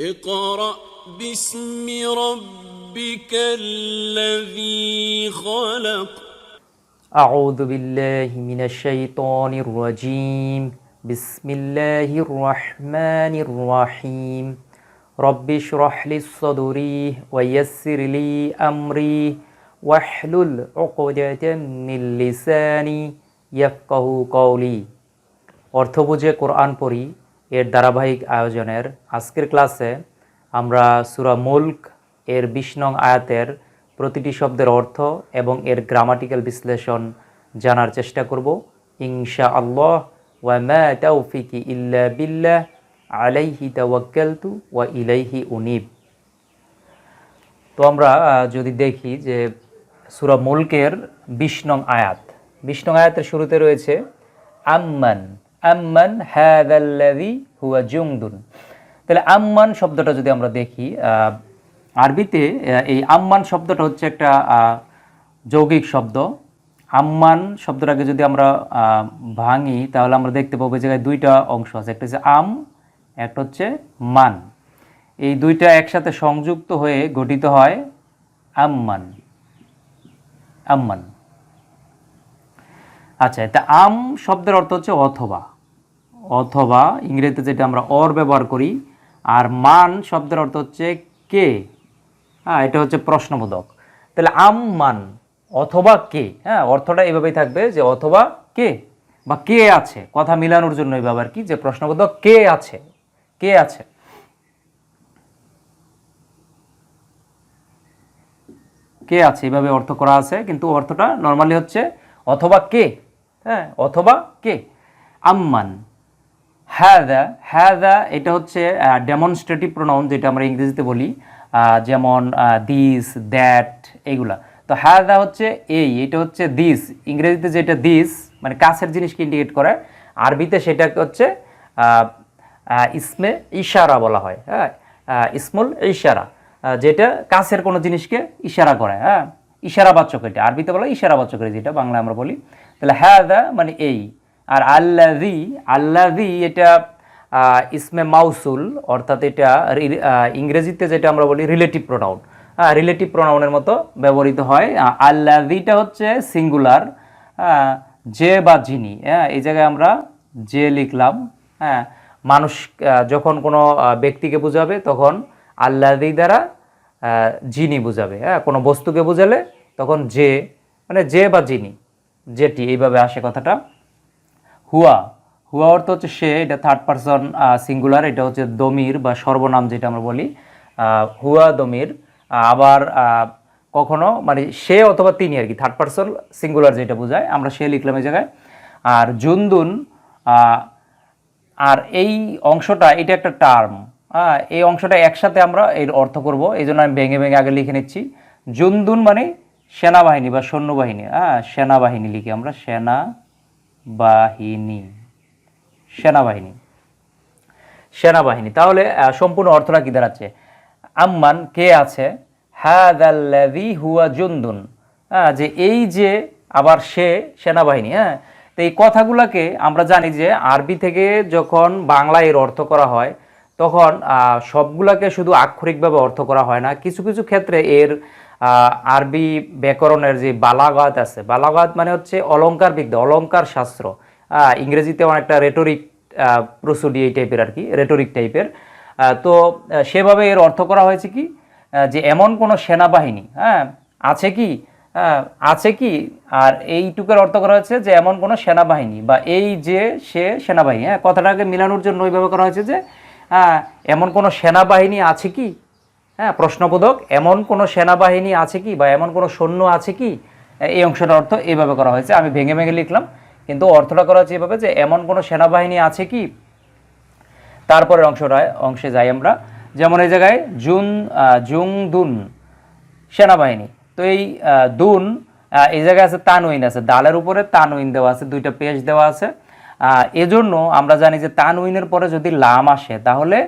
اقرأ باسم ربك الذي خلق أعوذ بالله من الشيطان الرجيم بسم الله الرحمن الرحيم رب اشرح لي صدري ويسر لي أمري واحلل عقدة من لساني يفقه قولي অর্থ বুঝে কোরআন পড়ি এর ধারাবাহিক আয়োজনের আজকের ক্লাসে আমরা সুরা মুল্ক এর বিশ নং আয়াতের প্রতিটি শব্দের অর্থ এবং এর গ্রামাটিক্যাল বিশ্লেষণ জানার চেষ্টা করব। ইনশা আল্লাহ ওয়া মা তাওফিকি ইল্লা বিল্লাহ, আলাইহি তাওয়াক্কালতু ওয়া ইলাইহি উনিব। তো আমরা যদি দেখি যে সুরা মুলকের বিশ নং আয়াত, বিশ নং আয়াতের শুরুতে রয়েছে, আম্মান আম্মান হ্যাদাল্লাযী হুয়া জুংদুন। তাহলে আম্মান শব্দটা যদি আমরা দেখি আরবিতে এই আম্মান শব্দটা হচ্ছে একটা যৌগিক শব্দ। আম্মান শব্দটাকে যদি আমরা ভাঙি, তাহলে আমরা দেখতে পাবো জায়গায় দুইটা অংশ আছে। একটা হচ্ছে আম, একটা হচ্ছে মান। এই দুইটা একসাথে সংযুক্ত হয়ে গঠিত হয় আম্মান। আম্মান। আচ্ছা তা আম শব্দের অর্থ হচ্ছে অথবা। অথবা, ইংরেজিতে যেটা আমরা অর ব্যবহার করি, আর মান শব্দের অর্থ হচ্ছে কে। হ্যাঁ এটা হচ্ছে প্রশ্নবোধক। তাহলে আম মান, অথবা কে হ্যাঁ অর্থটা এভাবেই থাকবে যে অথবা কে, বা কে আছে। কথা মিলানোর জন্য এইভাবে আর কি? যে প্রশ্নবোধক কে আছে কে আছে। কে আছে, এভাবে অর্থ করা আছে, কিন্তু অর্থটা নর্মালি হচ্ছে অথবা কে। হ্যাঁ অথবা কে? আম্মান। হ্যাদা হ্যাদা এটা হচ্ছে ডেমনস্ট্রেটিভ প্রোনাউন যেটা আমরা ইংরেজিতে বলি যেমন দিস দ্যাট এইগুলা তো হ্যাদা হচ্ছে এই, এটা হচ্ছে দিস ইংরেজিতে যেটা দিস মানে কাছের জিনিসকে ইন্ডিকেট করে, আরবিতে সেটাকে হচ্ছে ইসমে ইশারা বলা হয় হ্যাঁ ইসমুল ইশারা যেটা কাছের কোনো জিনিসকে ইশারা করে হ্যাঁ ইশারাবাচক এটা। আরবিতে বলা ইশারাবাচক যেটা বাংলা আমরা বলি। তাহলে হ্যাঁ মানে এই। আর আল্লাদি আল্লাদি এটা ইসমে মাউসুল, অর্থাৎ এটা ইংরেজিতে যেটা আমরা বলি রিলেটিভ প্রোনাউন রিলেটিভ প্রোনাউনের মতো ব্যবহৃত হয়। আল্লাদিটা হচ্ছে সিঙ্গুলার যে বা যিনি। হ্যাঁ এই জায়গায় আমরা যে লিখলাম। হ্যাঁ মানুষ যখন কোনো ব্যক্তিকে বোঝাবে তখন আল্লাদি দ্বারা যিনি বোঝাবে। হ্যাঁ কোনো বস্তুকে বোঝালে তখন যে মানে যে বা যিনি। যেটি, এইভাবে আসে কথাটা। হুয়া হুয়া অর্থ হচ্ছে সে, এটা থার্ড পারসন সিঙ্গুলার এটা হচ্ছে দমির বা সর্বনাম যেটা আমরা বলি। হুয়া, দমির আবার কখনো মানে সে অথবা তিনি আর কি থার্ড পারসন সিঙ্গুলার যেটা বোঝায়, আমরা সে লিখলাম এই জায়গায়। আর জুন্দুন আর এই অংশটা, এটা একটা টার্ম হ্যাঁ এই অংশটা একসাথে আমরা এর অর্থ করব এই জন্য আমি ভেঙে ভেঙে আগে লিখে নিচ্ছি। জুন্দুন মানে সেনাবাহিনী বা সৈন্যবাহিনী হ্যাঁ সেনাবাহিনী লিখি আমরা সেনা বাহিনী সেনাবাহিনী সেনাবাহিনী। তাহলে সম্পূর্ণ অর্থটা কি দাঁড়াচ্ছে? আম্মান, কে আছে? হ্যাদাল্লাযী হুয়া জুন্দুন। হ্যাঁ যে এই যে আবার সে সেনাবাহিনী হ্যাঁ তো এই কথাগুলোকে আমরা জানি যে আরবি থেকে যখন বাংলায় এর অর্থ করা হয়, তখন সবগুলাকে শুধু আক্ষরিকভাবে অর্থ করা হয় না। কিছু কিছু ক্ষেত্রে এর আরবি ব্যাকরণের যে বালাগাত আছে, বালাগাত মানে হচ্ছে অলংকার বিদ্যা, অলংকার শাস্ত্র। ইংরেজিতে অনেকটা রেটরিক প্রসুডি এই টাইপের আর কি রেটরিক টাইপের তো সেভাবে এর অর্থ করা হয়েছে কি যে এমন কোনো সেনাবাহিনী হ্যাঁ আছে কি আছে কি, আর এইটুকের অর্থ করা হয়েছে যে এমন কোনো সেনাবাহিনী বা এই যে সে সেনাবাহিনী হ্যাঁ কথাটাকে মিলানোর জন্য ওইভাবে করা হয়েছে যে এমন কোনো সেনাবাহিনী আছে কি হ্যাঁ প্রশ্নবোধক, এমন কোনো সেনাবাহিনী আছে কি বা এমন কোনো সৈন্য আছে কি? এই অংশটার অর্থ এইভাবে করা হয়েছে। আমি ভেঙে ভেঙে লিখলাম, কিন্তু অর্থটা করা হচ্ছে এভাবে যে এমন কোনো সেনাবাহিনী আছে কি? তারপরের অংশটা অংশে যাই আমরা। যেমন এই জায়গায় জুন জুং দুন সেনাবাহিনী। তো এই দুন এই জায়গায় আছে তানউইন আছে। দালের উপরে তানউইন দেওয়া আছে, দুইটা পেজ দেওয়া আছে। এজন্য আমরা জানি যে তানউইনের পরে যদি লাম আসে, তাহলে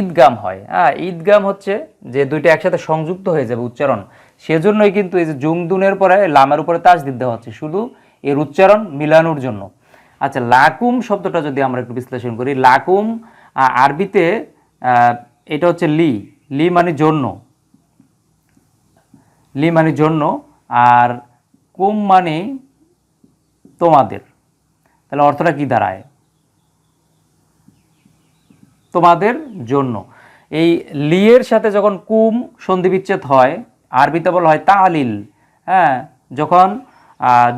ঈদগাম হয়। হ্যাঁ ঈদগাম হচ্ছে যে দুইটা একসাথে সংযুক্ত হয়ে যাবে উচ্চারণ। সেজন্যই কিন্তু এই যে জুংদুনের পরে লামের উপরে তাজদিদ দেওয়া হচ্ছে, শুধু এর উচ্চারণ মিলানোর জন্য। আচ্ছা লাকুম শব্দটা যদি আমরা একটু বিশ্লেষণ করি, লাকুম আরবিতে এটা হচ্ছে লি। লি মানে জন্য। লি মানে জন্য, আর কুম মানে তোমাদের। তাহলে অর্থটা কি দাঁড়ায়? তোমাদের জন্য। এই লিয়ের সাথে যখন কুম সন্ধি বিচ্ছেদ হয় আরবিতে বলা হয় তালিল হ্যাঁ যখন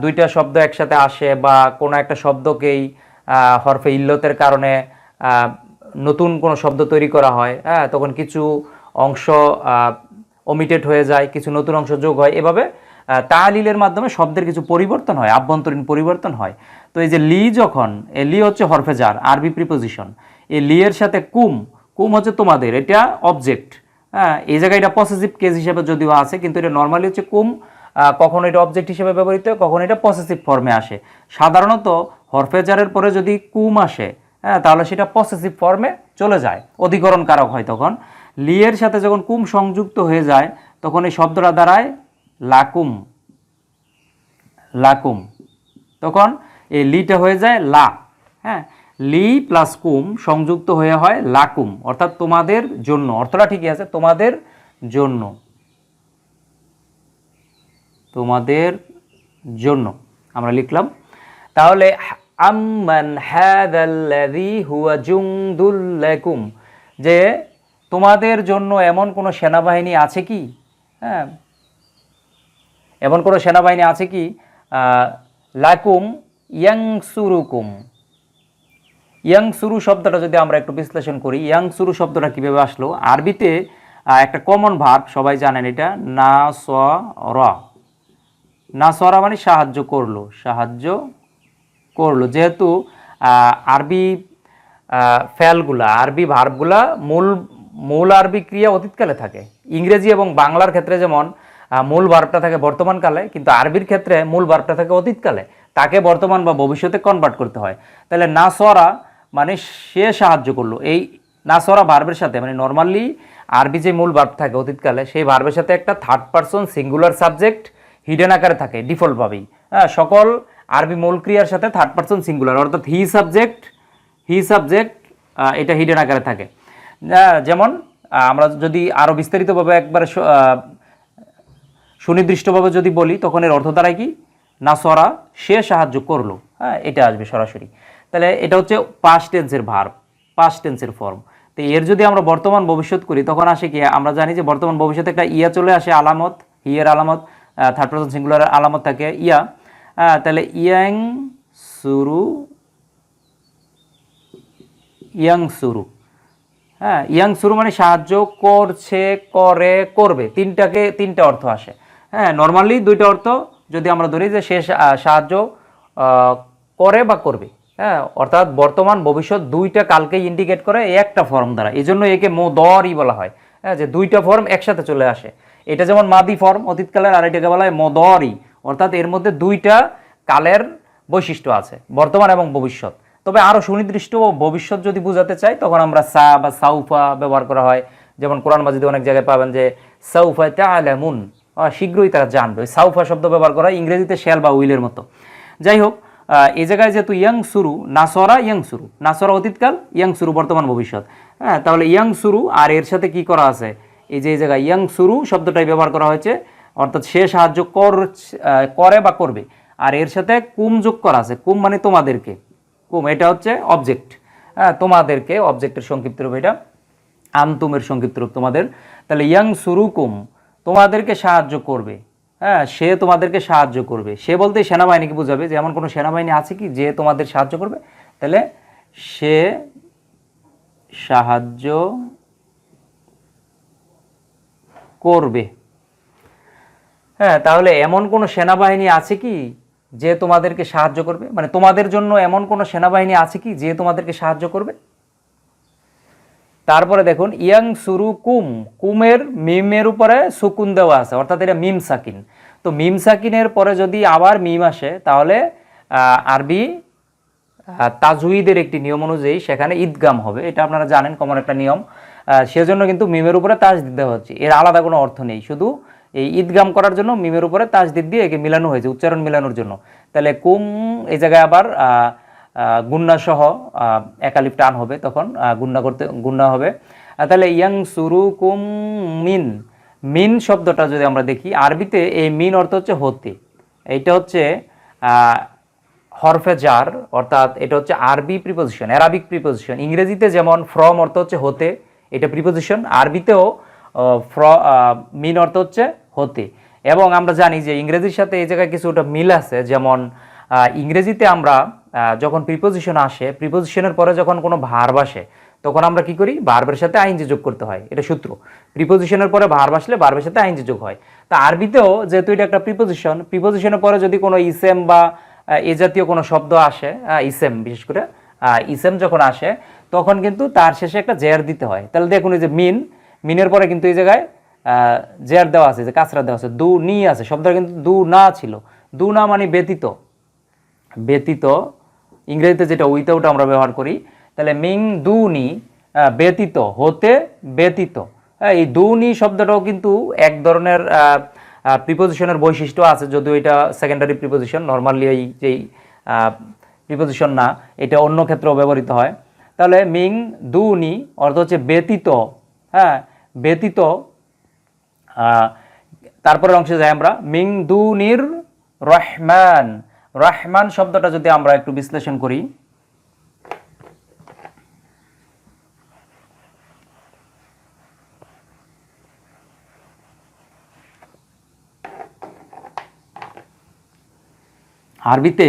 দুইটা শব্দ একসাথে আসে বা কোনো একটা শব্দকেই হরফে ইল্লতের কারণে নতুন কোনো শব্দ তৈরি করা হয় হ্যাঁ তখন কিছু অংশ ওমিটেড হয়ে যায়, কিছু নতুন অংশ যোগ হয়। এভাবে তালিলের মাধ্যমে শব্দের কিছু পরিবর্তন হয়, আভ্যন্তরীণ পরিবর্তন হয়। তো এই যে লি যখন এ লি হচ্ছে হরফেজার, আরবি প্রিপোজিশন এই লি এর সাথে কুম কুম হচ্ছে তোমাদের, এটা অবজেক্ট হ্যাঁ এই জায়গায় এটা পসেসিভ কেস হিসেবে যদিও আছে, কিন্তু এটা নর্মালি হচ্ছে কুম কখনো এটা অবজেক্ট হিসেবে ব্যবহৃত হয়, কখনো এটা পসেসিভ ফর্মে আসে। সাধারণত হরফেজারের পরে যদি কুম আসে হ্যাঁ তাহলে সেটা পসেসিভ ফর্মে চলে যায়, অধিকরণ কারক হয় তখন। লিয়ের সাথে যখন কুম সংযুক্ত হয়ে যায়, তখন এই শব্দটা দাঁড়ায় লাকুম লাকুম। তখন এই লিটা হয়ে যায় লা হ্যাঁ? লি প্লাস কুম সংযুক্ত হয়ে হয় লাকুম, অর্থাৎ তোমাদের জন্য। অর্থটা ঠিকই আছে, তোমাদের জন্য। তোমাদের জন্য, আমরা লিখলাম। তাহলে, আম্মান হাদাল্লাযী হুয়া জুংদুল লাকুম, যে তোমাদের জন্য এমন কোনো সেনাবাহিনী আছে কি? হ্যাঁ? এমন কোনো সেনাবাহিনী আছে কি? লাকুম ইয়াংসুরুকুম। ইয়াংসুরু শব্দটা যদি আমরা একটু বিশ্লেষণ করি, ইয়াংসুরু শব্দটা কীভাবে আসলো? আরবিতে একটা কমন ভার্ব সবাই জানেন এটা না স র না সরা মানে সাহায্য করল সাহায্য করল। যেহেতু আরবি ফ্যালগুলা আরবি ভার্বগুলা মূল মূল আরবি ক্রিয়া অতীতকালে থাকে। ইংরেজি এবং বাংলার ক্ষেত্রে যেমন মূল ভার্বটা থাকে বর্তমানকালে, কিন্তু আরবির ক্ষেত্রে মূল ভার্বটা থাকে অতীতকালে। তাকে বর্তমান বা ভবিষ্যতে কনভার্ট করতে হয়। তাহলে না সরা মানে সে সাহায্য করল। এই না সরা ভার্বের সাথে মানে নর্মালি আরবি যে মূল ভার্ব থাকে অতীতকালে, সেই ভার্বের সাথে একটা third person singular subject hidden আকারে থাকে ডিফল্টভাবেই হ্যাঁ সকল আরবি মূল ক্রিয়ার সাথে থার্ড পারসন সিঙ্গুলার অর্থাৎ হি সাবজেক্ট হি সাবজেক্ট এটা হিডেন আকারে থাকে। যেমন আমরা যদি আরও বিস্তারিতভাবে একবার সুনির্দিষ্টভাবে যদি বলি, তখন এর অর্থ দ্বারাই কি? নাসরা সে সাহায্য করল। হ্যাঁ এটা আসবে সরাসরি। তাহলে এটা হচ্ছে পাস্ট টেন্সের ভার্ব পাস্ট টেন্সের ফর্ম তো এর যদি আমরা বর্তমান ভবিষ্যৎ করি, তখন আসে কি? আমরা জানি যে বর্তমান ভবিষ্যতে একটা ইয়া চলে আসে, আলামত হিয়ের আলামত থার্ড পার্সন সিঙ্গুলার আলামত থাকে, ইয়া। তাহলে ইয়াং সুরু ইয়াং সুরু। হ্যাঁ ইয়াং সুরু মানে সাহায্য করছে, করে, করবে। তিনটাকে, তিনটা অর্থ আসে। হ্যাঁ নর্মালি দুইটা অর্থ যদি আমরা ধরি যে সে সাহায্য করে বা করবে। হ্যাঁ অর্থাৎ বর্তমান, ভবিষ্যৎ দুইটা কালকে ইন্ডিকেট করে একটা ফর্ম দ্বারা। এই জন্য একে মো মোদরই বলা হয়। হ্যাঁ যে দুইটা ফর্ম একসাথে চলে আসে। এটা যেমন মাদি ফর্ম অতীতকালের আর এটাকে বলা হয় মো মদরই। অর্থাৎ এর মধ্যে দুইটা কালের বৈশিষ্ট্য আছে, বর্তমান এবং ভবিষ্যৎ। তবে আরও সুনির্দিষ্ট ভবিষ্যৎ যদি বোঝাতে চাই, তখন আমরা সা বা সাউফা ব্যবহার করা হয়। যেমন কোরআন মাজিদে অনেক জায়গায় পাবেন যে, সাউফা তা তালামুন শীঘ্রই তারা জানবে। সাউফা শব্দ ব্যবহার করা ইংরেজিতে শেল বা উইলের মতো। যাই হোক এই জায়গায় যেহেতু ইয়াং শুরু নাসরা ইয়াং শুরু নাসরা অতীতকাল ইয়াং সুরু বর্তমান ভবিষ্যৎ। হ্যাঁ তাহলে ইয়াং সুরু আর এর সাথে কি করা আছে? এই যে, এই জায়গায় ইয়াং সুরু শব্দটাই ব্যবহার করা হয়েছে। অর্থাৎ সে সাহায্য কর করে বা করবে। আর এর সাথে কুম যোগ করা আছে। কুম মানে তোমাদেরকে। কুম, এটা হচ্ছে অবজেক্ট হ্যাঁ তোমাদেরকে অবজেক্টের সংক্ষিপ্ত রূপ এটা। আন্তুমের সংক্ষিপ্ত রূপ তোমাদের। তাহলে ইয়াং সুরুকুম তোমাদেরকে সাহায্য করবে। হ্যাঁ সে তোমাদেরকে সাহায্য করবে। সে বলতে সেনাবাহিনীকে বোঝাবে যে, এমন কোনো সেনাবাহিনী আছে কি যে তোমাদের সাহায্য করবে? তাহলে সে সাহায্য করবে। হ্যাঁ তাহলে এমন কোনো সেনাবাহিনী আছে কি যে তোমাদেরকে সাহায্য করবে? মানে তোমাদের জন্য এমন কোনো সেনাবাহিনী আছে কি যে তোমাদেরকে সাহায্য করবে? তারপরে দেখুন, ইয়াং সুরু কুম, কুমের মিমের উপরে সুকুন দেওয়া আছে, অর্থাৎ এটা মিম সাকিন। তো মিম সাকিনের পরে যদি আবার মিম আসে, তাহলে আরবি তাজুইদের একটি নিয়ম অনুযায়ী সেখানে ঈদগাম হবে। এটা আপনারা জানেন, কমন একটা নিয়ম। সেজন্য কিন্তু মিমের উপরে তাজ দিতে হচ্ছে। এর আলাদা কোনো অর্থ নেই। শুধু এই ঈদগাম করার জন্য মিমের উপরে তাজদিদ দিয়ে একে মিলানো হয়েছে, উচ্চারণ মিলানোর জন্য। তাহলে কুম এই জায়গায় আবার আহ, আহ, গুন্না সহ আহ, একালিপ টান হবে তখন গুন্না করতে গুন্না হবে। তাহলে ইয়াং সুরুকুম মিন। মিন শব্দটা যদি আমরা দেখি আরবিতে এই মিন অর্থ হচ্ছে হতে। এইটা হচ্ছে হরফে জার অর্থাৎ এটা হচ্ছে আরবি প্রিপোজিশন অ্যারাবিক প্রিপোজিশন ইংরেজিতে যেমন ফ্রম অর্থ হচ্ছে হতে এটা প্রিপোজিশন আরবিতেও ফ্র মিন অর্থ হচ্ছে হতে। এবং আমরা জানি যে ইংরেজির সাথে এই জায়গায় কিছুটা মিল আছে যেমন ইংরেজিতে আমরা যখন প্রিপোজিশন আসে প্রিপোজিশনের পরে যখন কোনো ভার্ব আসে, তখন আমরা কি করি? ভার্বের সাথে আইনজি যোগ করতে হয়, এটা সূত্র। প্রিপোজিশনের পরে ভার্ব আসলে ভার্বের সাথে আইনজি যোগ হয়। তা আরবিতেও যেহেতু এটা একটা প্রিপোজিশন প্রিপোজিশনের পরে যদি কোনো ইসেম বা এ জাতীয় কোনো শব্দ আসে ইসেম বিশেষ করে ইসেম যখন আসে, তখন কিন্তু তার শেষে একটা জেয়ার দিতে হয়। তাহলে দেখুন এই যে মিন মিনের পরে কিন্তু এই জায়গায় জেয়ার দেওয়া আছে, যে কাঁচরা দেওয়া আছে দু নি আছে, শব্দটা কিন্তু দু না ছিল। দু না মানে ব্যতীত। ব্যতীত ইংরেজিতে যেটা উইথাউট আমরা ব্যবহার করি তাহলে মিং দুনি ব্যতীত হতে ব্যতীত। হ্যাঁ, এই দুনি শব্দটাও কিন্তু এক ধরনের প্রিপোজিশনের বৈশিষ্ট্য আছে যদিও এটা সেকেন্ডারি প্রিপোজিশন নর্মালি এই যেই প্রিপোজিশন না এটা অন্য ক্ষেত্রেও ব্যবহৃত হয়। তাহলে মিং দুনি অর্থ হচ্ছে ব্যতীত। হ্যাঁ ব্যতীত তারপরের অংশে যাই আমরা মিং দুনির রহমান। রহমান শব্দটা যদি আমরা একটু বিশ্লেষণ করি। আরবিতে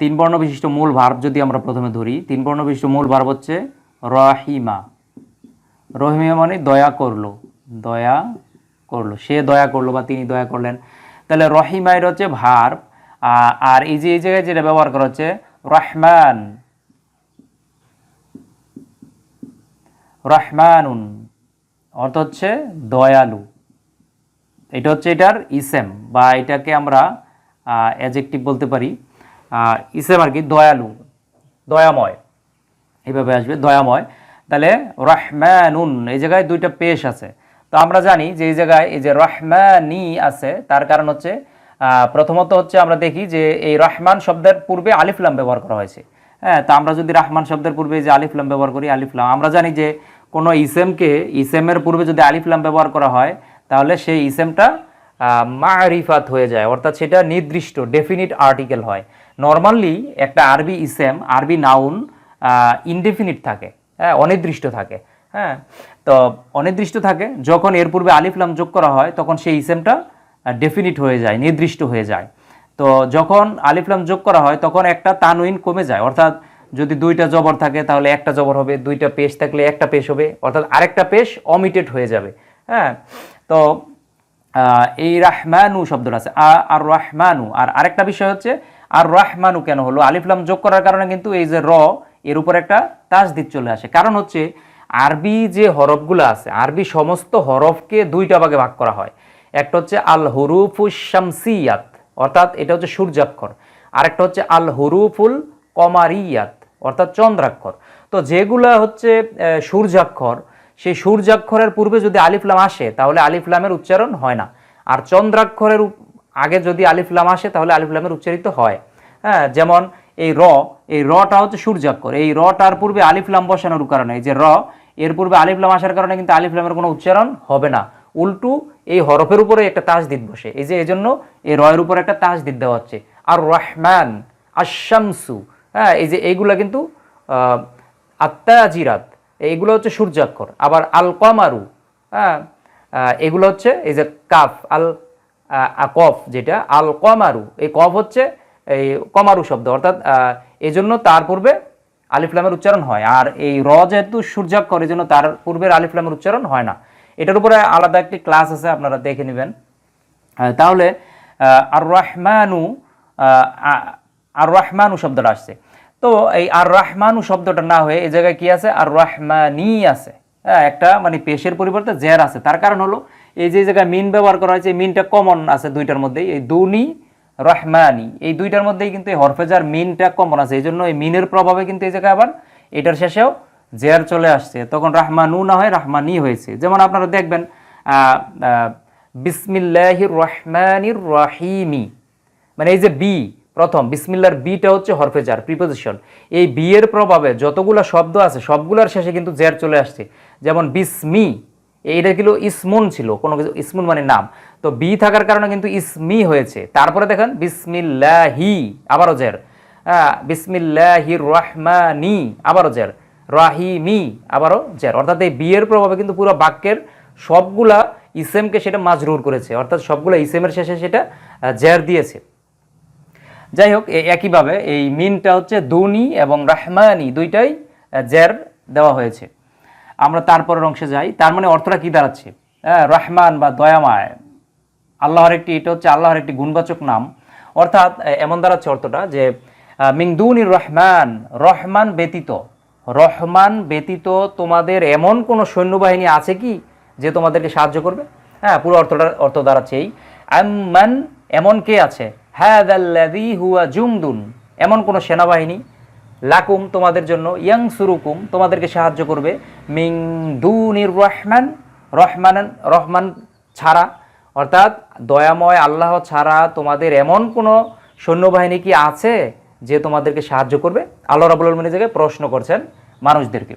তিন বর্ণ বিশিষ্ট মূল ভার্ব যদি আমরা প্রথমে ধরি, তিন বর্ণ বিশিষ্ট মূল ভার্ব হচ্ছে রহিমা। রহিমা মানে দয়া করল দয়া করল, সে দয়া করল বা তিনি দয়া করলেন। তাহলে রহিমা এটা হচ্ছে ভার্ব আর এই যে, এই জায়গায় যেটা ব্যবহার করা হচ্ছে, রহমান। রহমানুন, অর্থ হচ্ছে দয়ালু। এটা হচ্ছে এটার ইসেম, বা এটাকে আমরা অ্যাজেক্টিভ বলতে পারি। ইসেম আর কি, দয়ালু, দয়াময়। এইভাবে আসবে, দয়াময়। তাহলে রহমানুন, এই জায়গায় দুইটা পেশ আছে। তো আমরা জানি যে, এই জায়গায় এই যে রহমানি আছে, তার কারণ হচ্ছে প্রথমত হচ্ছে আমরা দেখি যে এই রহমান শব্দের পূর্বে আলিফলাম ব্যবহার করা হয়েছে। হ্যাঁ তা আমরা যদি রহমান শব্দের পূর্বে যে আলিফলাম ব্যবহার করি আলিফলাম আমরা জানি যে কোনো ইসেমকে, ইসেমের পূর্বে যদি আলিফলাম ব্যবহার করা হয়, তাহলে সেই ইসেমটা মারিফাত হয়ে যায়, অর্থাৎ সেটা নির্দিষ্ট ডেফিনিট আর্টিকেল হয়। নর্মালি একটা আরবি ইসেম, আরবি নাউন ইনডেফিনিট থাকে হ্যাঁ অনির্দিষ্ট থাকে হ্যাঁ। তো অনির্দিষ্ট থাকে, যখন এর পূর্বে আলিফলাম যোগ করা হয়, তখন সেই ইসেমটা ডেফিনিট হয়ে যায়, নির্দিষ্ট হয়ে যায়। তো যখন আলিফলাম যোগ করা হয়, তখন একটা তানুইন কমে যায়। অর্থাৎ যদি দুইটা জবর থাকে, তাহলে একটা জবর হবে, দুইটা পেশ থাকলে একটা পেশ হবে। অর্থাৎ আরেকটা পেশ অমিটেড হয়ে যাবে। হ্যাঁ? তো এই রাহমানু শব্দটা আছে। আর রাহমানু। আর আরেকটা বিষয় হচ্ছে, আর রাহমানু কেন হলো? আলিফলাম যোগ করার কারণে কিন্তু এই যে র, এর উপর একটা তাজদিদ চলে আসে। কারণ হচ্ছে, আরবি যে হরফগুলো আছে, আরবি সমস্ত হরফকে দুইটা ভাগে ভাগ করা হয়। একটা হচ্ছে আল হুরুফুস শামসিয়াত, অর্থাৎ এটা হচ্ছে সূর্যাক্ষর। আরেকটা হচ্ছে আল হুরুফুল কমারিয়াত, অর্থাৎ চন্দ্রাক্ষর। তো যেগুলা হচ্ছে সূর্যাক্ষর, সেই সূর্যাক্ষরের পূর্বে যদি আলিফলাম আসে, তাহলে আলিফলামের উচ্চারণ হয় না। আর চন্দ্রাক্ষরের আগে যদি আলিফলাম আসে, তাহলে আলিফলামের উচ্চারিত হয়। হ্যাঁ যেমন এই র, এই রটা হচ্ছে সূর্যাক্ষর। এই রটার পূর্বে আলিফলাম বসানোর কারণে, এই যে র, এর পূর্বে আলিফলাম আসার কারণে কিন্তু আলিফলামের কোনো উচ্চারণ হবে না। উল্টু এই হরফের উপরে একটা তাজদিদ বসে। এই যে এজন্য এই রয়ের উপরে একটা তাজদিদ দেওয়া হচ্ছে। আর রহমান আশামসু হ্যাঁ এই যে এইগুলা কিন্তু আত্মাজিরাত এইগুলো হচ্ছে সূর্যাক্ষর। আবার আল কমারু হ্যাঁ এগুলো হচ্ছে এই যে কাফ আল কফ যেটা আল কমারু এই কফ হচ্ছে এই কমারু শব্দ। অর্থাৎ আহ, এই জন্য তার পূর্বে আলিফলামের উচ্চারণ হয়। আর এই র যেহেতু সূর্যাক্ষর এই জন্য তার পূর্বের আলিফলামের উচ্চারণ হয় না। এটার উপরে আলাদা একটি ক্লাস আছে, আপনারা দেখে নেবেন। তাহলে আর রহমানু আর রহমানু শব্দটা আসছে। তো এই আর রহমানু শব্দটা না হয়ে এই জায়গায় কি আছে? আর রহমানি আছে। হ্যাঁ একটা মানে পেশের পরিবর্তে জের আছে। তার কারণ হলো, এই যে জায়গায় মিন ব্যবহার করা হয়েছে মিনটা কমন আছে দুইটার মধ্যেই। এই দুনি, রহমানি, এই দুইটার মধ্যেই কিন্তু এই হরফেজার মিনটা কমন আছে। এই জন্য এই মিনের প্রভাবে কিন্তু এই জায়গায় আবার এটার শেষেও জের চলে আসছে, তখন রাহমানু না হয়, রাহমানি হয়েছে। যেমন আপনারা দেখবেন বিসমিল্লাহির রহমানির রহিমি মানে এই যে বি, প্রথম, বিসমিল্লার বিটা হচ্ছে হরফেজার প্রিপোজিশন। এই বি এর প্রভাবে যতগুলো শব্দ আছে, সবগুলোর শেষে কিন্তু জের চলে আসছে। যেমন বিসমি, এইটা ছিল ইসমুন ছিল, কোনো কিছু, ইসমুন মানে নাম। তো বি থাকার কারণে কিন্তু ইসমি হয়েছে। তারপরে দেখেন, বিসমিল্লাহি, আবারও জের। হ্যাঁ বিসমিল্লাহির রহমানি আবারও জের। রাহিমি, আবারও জের। অর্থাৎ এই বিয়ের প্রভাবে কিন্তু পুরো বাক্যের সবগুলা ইসেমকে সেটা মাজরুর করেছে। অর্থাৎ সবগুলা ইসেমের শেষে সেটা জের দিয়েছে। যাই হোক একইভাবে এই মিনটা হচ্ছে দুনি এবং রাহমানি দুইটাই জের দেওয়া হয়েছে। আমরা তারপরের অংশে যাই। তার মানে অর্থটা কি দাঁড়াচ্ছে? হ্যাঁ রহমান বা দয়াময়। আল্লাহর একটি, এটা হচ্ছে আল্লাহর একটি গুণবাচক নাম। অর্থাৎ এমন দাঁড়াচ্ছে অর্থটা যে মিংদুনির রহমান রহমান ব্যতীত। রহমান ব্যতীত তোমাদের এমন কোনো সৈন্যবাহিনী আছে কি যে তোমাদেরকে সাহায্য করবে? হ্যাঁ পুরো অর্থটা, অর্থ দাঁড়াচ্ছে এই, আম্মান এমন কে আছে? হ্যাদাল্লাযী হুয়া জুমদুন, এমন কোনো সেনাবাহিনী? লাকুম, তোমাদের জন্য ইয়াং সুরুকুম তোমাদেরকে সাহায্য করবে, মিং দুনির রহমান রহমান রহমান ছাড়া, অর্থাৎ দয়াময় আল্লাহ ছাড়া তোমাদের এমন কোনো সৈন্যবাহিনী কি আছে? যে তোমাদেরকে সাহায্য করবে, আল্লাহ রাবুল আলমিনের জায়গায় প্রশ্ন করছেন মানুষদেরকে।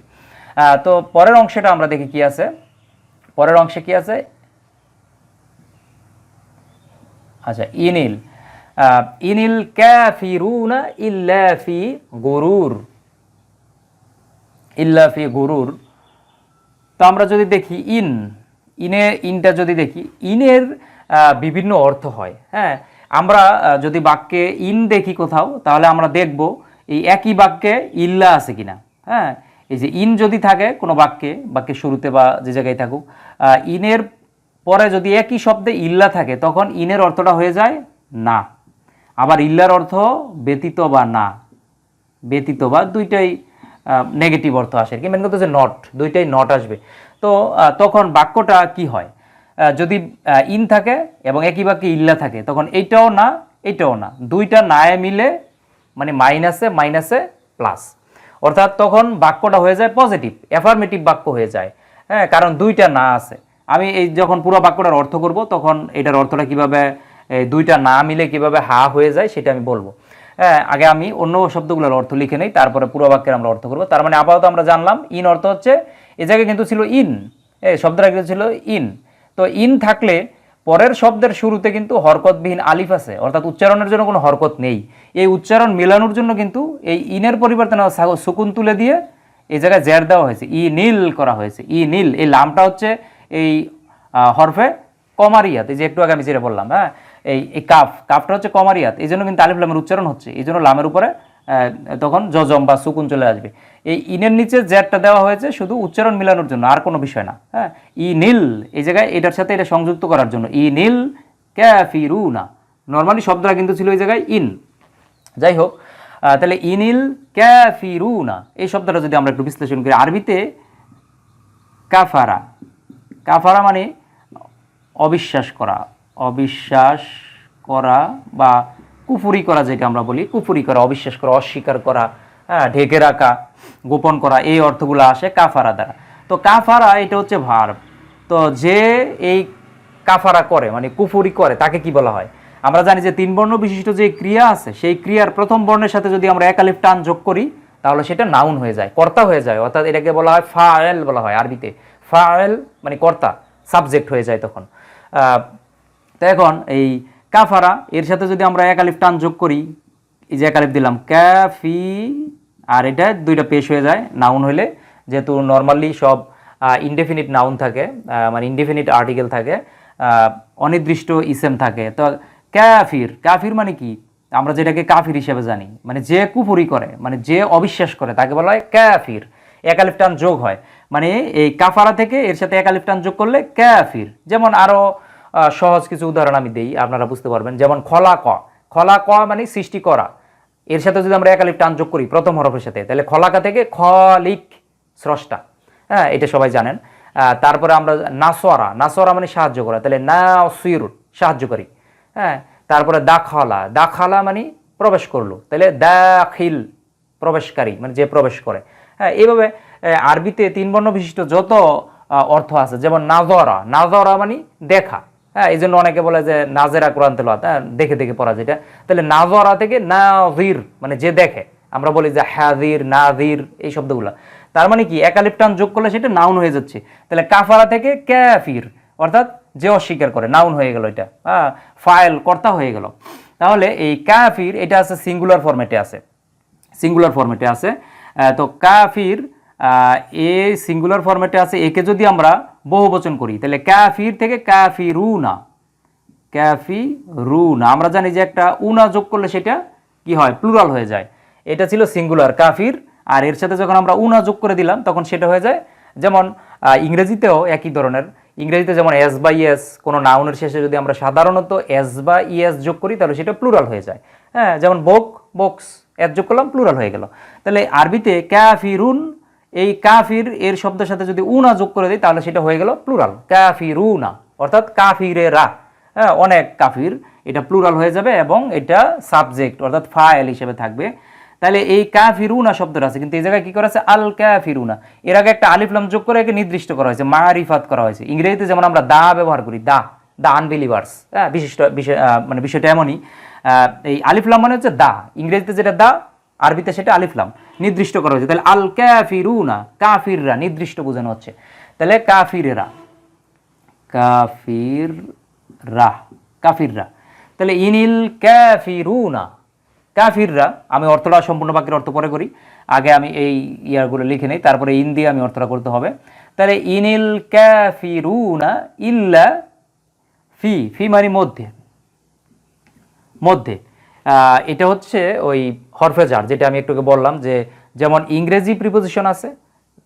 তো পরের অংশটা আমরা দেখি কি আছে। পরের অংশে কি আছে? আচ্ছা ইনিল। ইনিল ক্যাফিরুনা ইল্লা ফি গুরুর। ইল্লা ফি গুরুর। তো আমরা যদি দেখি ইন ইনের ইনটা যদি দেখি, ইনের বিভিন্ন অর্থ হয় হ্যাঁ? আমরা যদি বাক্যে ইন দেখি কোথাও, তাহলে আমরা দেখব এই একই বাক্যে ইল্লা আছে কিনা। হ্যাঁ? এই যে ইন যদি থাকে কোনো বাক্যে, বাক্যের শুরুতে বা যে জায়গায় থাকুক ইনের পরে যদি একই শব্দে ইল্লা থাকে, তখন ইনের অর্থটা হয়ে যায় না। আবার ইল্লার অর্থ ব্যতীত বা না। ব্যতীত বা দুইটাই নেগেটিভ অর্থ আসে। কি মেন কথা হচ্ছে নট দুইটাই নট আসবে। তো তখন বাক্যটা কি হয়? যদি ইন থাকে এবং একই বাক্যে ইল্লা থাকে, তখন এইটাও না এইটাও না। দুইটা নায়ে মিলে মানে মাইনাসে মাইনাসে প্লাস অর্থাৎ তখন বাক্যটা হয়ে যায় পজিটিভ অ্যাফার্মেটিভ বাক্য হয়ে যায়। হ্যাঁ কারণ দুইটা না আছে। আমি এই যখন পুরো বাক্যটার অর্থ করব, তখন এটার অর্থটা কীভাবে দুইটা না মিলে কীভাবে হা হয়ে যায়, সেটা আমি বলব। হ্যাঁ আগে আমি অন্য শব্দগুলোর অর্থ লিখে নেই, তারপরে পুরো বাক্যের আমরা অর্থ করব। তার মানে আপাতত আমরা জানলাম ইন অর্থ হচ্ছে, এ জায়গায় কিন্তু ছিল ইন এই শব্দটা কিন্তু ছিল ইন তো ইন থাকলে পরের শব্দের শুরুতে কিন্তু হরকতবিহীন আলিফ আছে, অর্থাৎ উচ্চারণের জন্য কোনো হরকত নেই। এই উচ্চারণ মেলানোর জন্য কিন্তু এই ইনের পরিবর্তে না সুকুন তুলে দিয়ে এই জায়গায় জের দেওয়া হয়েছে, ই নীল করা হয়েছে, ই নীল। এই লামটা হচ্ছে এই হরফে কমারিয়াত, এই যে একটু আগে আমি যেটা বললাম হ্যাঁ? এই কাফ, কাফটা হচ্ছে কমারিয়াত, এই জন্য কিন্তু আলিফ লামের উচ্চারণ হচ্ছে, এই জন্য লামের উপরে তখন জজম বা সুকুন চলে আসবে। এই ইনের নিচে জ্যাটটা দেওয়া হয়েছে শুধু উচ্চারণ মিলানোর জন্য, আর কোনো বিষয় না। হ্যাঁ? ই নীল, এই জায়গায় এটার সাথে এটা সংযুক্ত করার জন্য। ই নীল ক্যাফিরু না নর্মালি শব্দটা কিন্তু ছিল এই জায়গায় ইন। যাই হোক তাহলে ইনিল ক্যাফিরু না এই শব্দটা যদি আমরা একটু বিশ্লেষণ করি, আরবিতে কাফারা। কাফারা মানে অবিশ্বাস করা। অবিশ্বাস করা বা কুফুরি করা যেটা আমরা বলি, কুফুরি করা, অবিশ্বাস করা, অস্বীকার করা হ্যাঁ ঢেকে রাখা, গোপন করা, এই অর্থগুলো আসে কাফারা দ্বারা। তো কাফারা এটা হচ্ছে ভার্ব। তো যে এই কাফারা করে মানে কুফুরি করে, তাকে কি বলা হয়? আমরা জানি যে তিন বর্ণ বিশিষ্ট যে ক্রিয়া আছে, সেই ক্রিয়ার প্রথম বর্ণের সাথে যদি আমরা একালিফ টান যোগ করি, তাহলে সেটা নাউন হয়ে যায়, কর্তা হয়ে যায়, অর্থাৎ এটাকে বলা হয় ফায়েল বলা হয় আরবিতে। ফায়েল মানে কর্তা, সাবজেক্ট হয়ে যায় তখন। তো এখন এই কাফারা এর সাথে যদি আমরা একালিফ টান যোগ করি এই যে একালিফ দিলাম ক্যাফি আর এটা দুইটা পেশ হয়ে যায় নাউন হইলে যেহেতু নর্মালি সব ইনডেফিনিট নাউন থাকে মানে ইনডেফিনিট আর্টিকেল থাকে অনির্দিষ্ট ইসেম থাকে। তো ক্যাফির কাফির মানে কি? আমরা যেটাকে কাফির হিসেবে জানি মানে যে কুপুরি করে মানে যে অবিশ্বাস করে তাকে বলা হয় ক্যাফির। একালিফ টান যোগ হয় মানে এই কাফারা থেকে এর সাথে একালিফ টান যোগ করলে ক্যাফির। যেমন আরও আহ, সহজ কিছু উদাহরণ আমি দেই, আপনারা বুঝতে পারবেন। যেমন খলা ক। খলা ক মানে সৃষ্টি করা। এর সাথে যদি আমরা একালিফ টান যোগ করি, প্রথম হরফের সাথে, তাহলে খলাকা থেকে খলিক স্রষ্টা। হ্যাঁ এটা সবাই জানেন। তারপরে আমরা নাসোয়ারা নাসোয়ারা মানে সাহায্য করা। তাহলে নাসির সাহায্যকারী। হ্যাঁ তারপরে দাখালা। দাখালা মানে প্রবেশ করল। তাহলে দাখিল, প্রবেশকারী মানে যে প্রবেশ করে। হ্যাঁ এইভাবে আরবিতে তিন বর্ণ বিশিষ্ট যত অর্থ আছে, যেমন নাজরা নাজরা মানে দেখা। হ্যাঁ এই জন্য অনেকে বলে যে নাজেরা কোরআন তেলাওয়াত হ্যাঁ দেখে দেখে পড়া যেটা। তাহলে নাজরা থেকে নাজির মানে যে দেখে, আমরা বলি যে হাজির নাজির এই শব্দগুলো। তার মানে কি একালিপ টান যোগ করলে সেটা নাউন হয়ে যাচ্ছে। তাহলে কাফারা থেকে ক্যাফির, অর্থাৎ যে অস্বীকার করে, নাউন হয়ে গেল এটা। হ্যাঁ ফাইল, কর্তা হয়ে গেল। তাহলে এই কাফির এটা আছে সিঙ্গুলার ফর্মেটে আছে। সিঙ্গুলার ফর্মেটে আছে। তো কাফির এ সিঙ্গুলার ফরম্যাটে আছে, একে যদি আমরা বহুবচন করি, তাহলে কাফির থেকে কাফিরুনা ক্যাফি রুনা আমরা জানি যে একটা উনা যোগ করলে সেটা কি হয়? প্লুরাল হয়ে যায়। এটা ছিল সিঙ্গুলার কাফির। আর এর সাথে যখন আমরা উনা যোগ করে দিলাম, তখন সেটা হয়ে যায়, যেমন ইংরেজিতেও একই ধরনের। ইংরেজিতে যেমন এস বা ইএস কোনো নাউনের শেষে যদি আমরা সাধারণত এস বা ইএস যোগ করি, তাহলে সেটা প্লুরাল হয়ে যায়। হ্যাঁ যেমন বোক, বক্স এস যোগ করলাম প্লুরাল হয়ে গেল। তাহলে আরবিতে ক্যাফিরুন এই কাফির, এর শব্দের সাথে যদি উনা যোগ করে দিই, তাহলে সেটা হয়ে গেল প্লুরাল কাফিরুনা, অর্থাৎ কাফিরেরা। হ্যাঁ অনেক কাফির, এটা প্লুরাল হয়ে যাবে এবং এটা সাবজেক্ট অর্থাৎ ফাইল হিসেবে থাকবে। তাহলে এই কাফিরুনা শব্দটা আছে, কিন্তু এই জায়গায় কি করা আছে? আল কাফিরুনা এর আগে একটা আলিফলাম যোগ করে একে নির্দিষ্ট করা হয়েছে, মারিফাত করা হয়েছে। ইংরেজিতে যেমন আমরা দা ব্যবহার করি, দা দা আনবিলিভার্স হ্যাঁ বিশিষ্ট বিষয় মানে বিষয়টা এমনই। এই আলিফলাম মানে হচ্ছে দা। ইংরেজিতে যেটা দা আরবিতে সেটা আলিফলাম নির্দিষ্ট করা হয়েছে। তাহলে আল কাফিরুনা কাফিররা নির্দিষ্ট বোঝানো হচ্ছে। তাহলে কাফিরেরা, কাফিররা কাফিররা। তাহলে ইনিল কাফিরুনা, কাফিররা, আমি অর্থটা সম্পূর্ণ বাক্যের অর্থ পরে করি। আগে আমি এই ইয়ারগুলো লিখে নিই, তারপরে ইন দিয়ে আমি অর্থটা করতে হবে। তাহলে ইনিল কাফিরুনা ইল্লা ফি ফি মানে মধ্যে মধ্যে। এটা হচ্ছে ওই হরফেজার যেটা আমি একটুকে বললাম যে যেমন ইংরেজি প্রিপোজিশন আছে,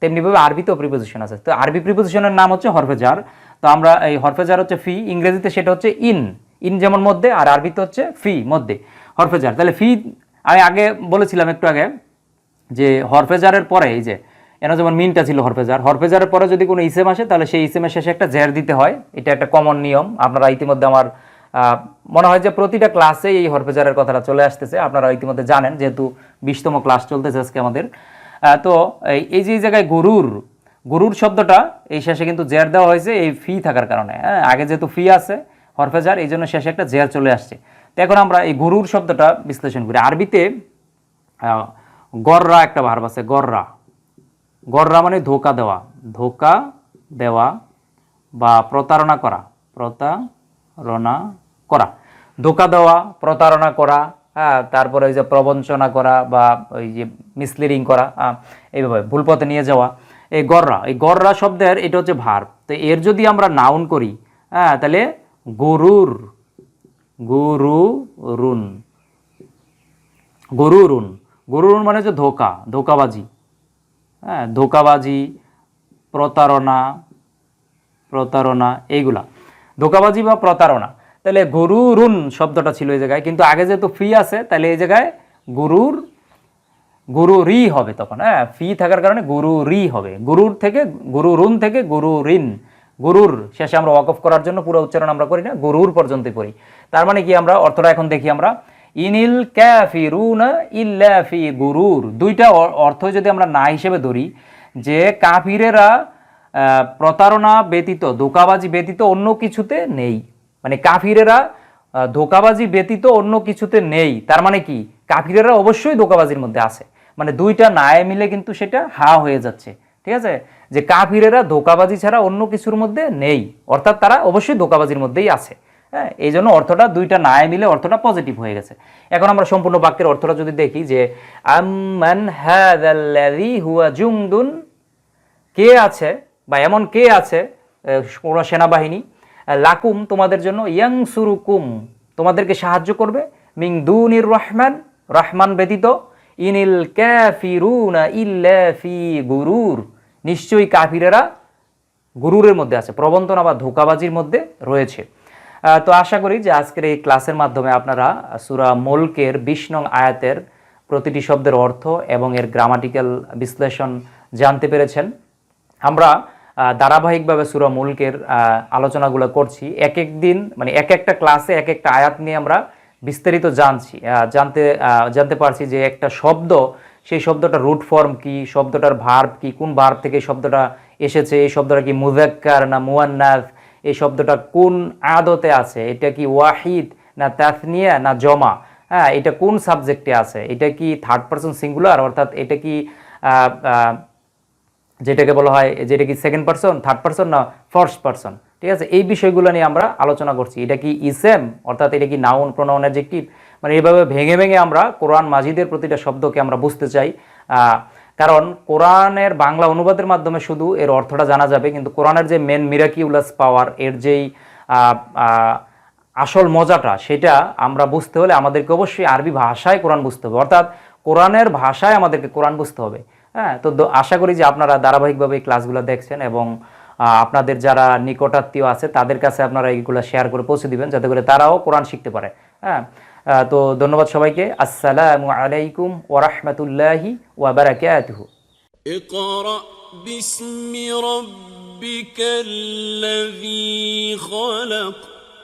তেমনিভাবে আরবিতেও প্রিপোজিশন আছে। তো আরবি প্রিপোজিশনের নাম হচ্ছে হরফেজার তো আমরা এই হরফেজার হচ্ছে ফি ইংরেজিতে সেটা হচ্ছে ইন ইন যেমন মধ্যে, আর আরবিতে হচ্ছে ফি মধ্যে। হরফেজার তাহলে ফি আমি আগে বলেছিলাম একটু আগে যে হরফেজারের পরে এই যে এন যেমন মিনটা ছিল হরফেজার হরফেজারের পরে যদি কোনো ইসেম আসে, তাহলে সেই ইসেমের শেষে একটা জের দিতে হয়। এটা একটা কমন নিয়ম। আপনারা ইতিমধ্যে আমার মনে হয় যে প্রতিটা ক্লাসে এই হরফেজারের কথাটা চলে আসতেছে। আপনারা ইতিমধ্যে জানেন, যেহেতু বিশতম ক্লাস চলতেছে আজকে আমাদের। তো এই- যে জায়গায় গরুর গরুর শব্দটা, এই শেষে কিন্তু জের দেওয়া হয়েছে, এই ফি থাকার কারণে। হ্যাঁ আগে যেহেতু ফি আছে, হরফেজার, এই জন্য শেষে একটা জের চলে আসছে। তো এখন আমরা এই গরুর শব্দটা বিশ্লেষণ করি। আরবিতে গররা একটা ভার্ব আছে, গররা। গররা মানে ধোকা দেওয়া। ধোকা দেওয়া বা প্রতারণা করা। প্রতারণা করা, ধোকা দেওয়া, প্রতারণা করা হ্যাঁ তারপরে ওই যে প্রবঞ্চনা করা বা ওই যে মিসলিডিং করা এইভাবে ভুল পথে নিয়ে যাওয়া, এই গররা এই গররা শব্দের এটা হচ্ছে ভার তো এর যদি আমরা নাউন করি হ্যাঁ তাহলে গরুর গরু রুন গরুরুন গরুরুন মানে হচ্ছে ধোকা, ধোকাবাজি হ্যাঁ ধোকাবাজি, প্রতারণা প্রতারণা, এইগুলা, ধোকাবাজি বা প্রতারণা। তাহলে গরুরুন শব্দটা ছিল এই জায়গায়। কিন্তু আগে যেহেতু ফি আছে, তাহলে এই জায়গায় গরুর গরু রি হবে তখন হ্যাঁ? ফি থাকার কারণে গরু রি হবে। গরুর থেকে গরু রুন থেকে গরু রিন গরুর, শেষে আমরা ওয়াকফ করার জন্য পুরো উচ্চারণ আমরা করি না, গরুর পর্যন্ত পড়ি। তার মানে কি আমরা, অর্থটা এখন দেখি আমরা, ইনিল ক্যাফিরুনা ইল্লা ফি গুরুর। দুইটা অর্থ যদি আমরা না হিসেবে ধরি, যে কাফিরেরা প্রতারণা ব্যতীত, ধোকাবাজি ব্যতীত অন্য কিছুতে নেই। মানে কাফিরেরা ধোকাবাজি ব্যতীত অন্য কিছুতে নেই। তার মানে কি? কাফিরেরা অবশ্যই ধোকাবাজির মধ্যে আছে। মানে দুইটা নায়ে মিলে কিন্তু সেটা হা হয়ে যাচ্ছে। ঠিক আছে? যে কাফিরেরা ধোকাবাজি ছাড়া অন্য কিছুর মধ্যে নেই। অর্থাৎ তারা অবশ্যই ধোকাবাজির মধ্যেই আছে। হ্যাঁ? এই জন্য অর্থটা দুইটা নায়ে মিলে অর্থটা পজিটিভ হয়ে গেছে। এখন আমরা সম্পূর্ণ বাক্যের অর্থটা যদি দেখি যে হাদাল্লাযী হুয়া জুমদুন। কে আছে বা এমন কে আছে কোনো সেনাবাহিনী লাকুম, তোমাদের জন্য ইয়াং সুরুকুম তোমাদেরকে সাহায্য করবে, মিং দুনির রহমান রহমান ব্যতীত, ইনিল ক্যাফিরুনা ইল্লা ফি গুরুর। নিশ্চয়ই কাফিরেরা গুরুরের মধ্যে আছে প্রবন্তনা বা ধোকাবাজির মধ্যে রয়েছে। তো আশা করি যে আজকের এই ক্লাসের মাধ্যমে আপনারা সুরা মোলকের বিশ নং আয়াতের প্রতিটি শব্দের অর্থ এবং এর গ্রামাটিক্যাল বিশ্লেষণ জানতে পেরেছেন। আমরা ধারাবাহিকভাবে সুরা মুলকের আলোচনাগুলো করছি। এক এক দিন মানে এক একটা ক্লাসে এক একটা আয়াত নিয়ে আমরা বিস্তারিত জানছি। জানতে জানতে পারছি যে একটা শব্দ, সেই শব্দটা রুট ফর্ম কি, শব্দটার ভার্ব কি, কোন ভার্ব থেকে শব্দটা এসেছে, এই শব্দটা কি মুজাক্কার না মুয়ান্নাস, এই শব্দটা কোন আদতে আছে, এটা কি ওয়াহিদ না তাসনিয়া না জমা? হ্যাঁ এটা কোন সাবজেক্টে আছে? এটা কি থার্ড পার্সন সিঙ্গুলার অর্থাৎ এটা কি যেটাকে বলা হয়, যেটা কি সেকেন্ড পার্সন থার্ড পার্সন না ফার্স্ট পার্সন ঠিক আছে? এই বিষয়গুলো নিয়ে আমরা আলোচনা করছি। এটা কি ইসেম অর্থাৎ এটা কি নাউন প্রোনাউন অ্যাডজেক্টিভ মানে এইভাবে ভেঙে ভেঙে আমরা কোরআন মাজিদের প্রতিটা শব্দকে আমরা বুঝতে চাই। কারণ কোরআনের বাংলা অনুবাদের মাধ্যমে শুধু এর অর্থটা জানা যাবে, কিন্তু কোরআনের যে মেন মিরাকিউলাস পাওয়ার এর যেই আসল মজাটা, সেটা আমরা বুঝতে হলে আমাদেরকে অবশ্যই আরবি ভাষায় কোরআন বুঝতে হবে। অর্থাৎ কোরআনের ভাষায় আমাদেরকে কোরআন বুঝতে হবে। হ্যাঁ তো দ- আশা করি যে আপনারা ধারাবাহিকভাবে এই ক্লাসগুলো দেখছেন এবং আহ, আপনাদের যারা নিকটাত্মীয় আছে তাদের কাছে আপনারা এইগুলো শেয়ার করে পৌঁছে দিবেন যাতে করে তারাও কোরআন শিখতে পারে হ্যাঁ আহ, তো ধন্যবাদ সবাইকে আসসালামু আলাইকুম ওরহমতুল্লাহি ওয়াবারাকাতুহু اقرأ باسم ربك الذي خلق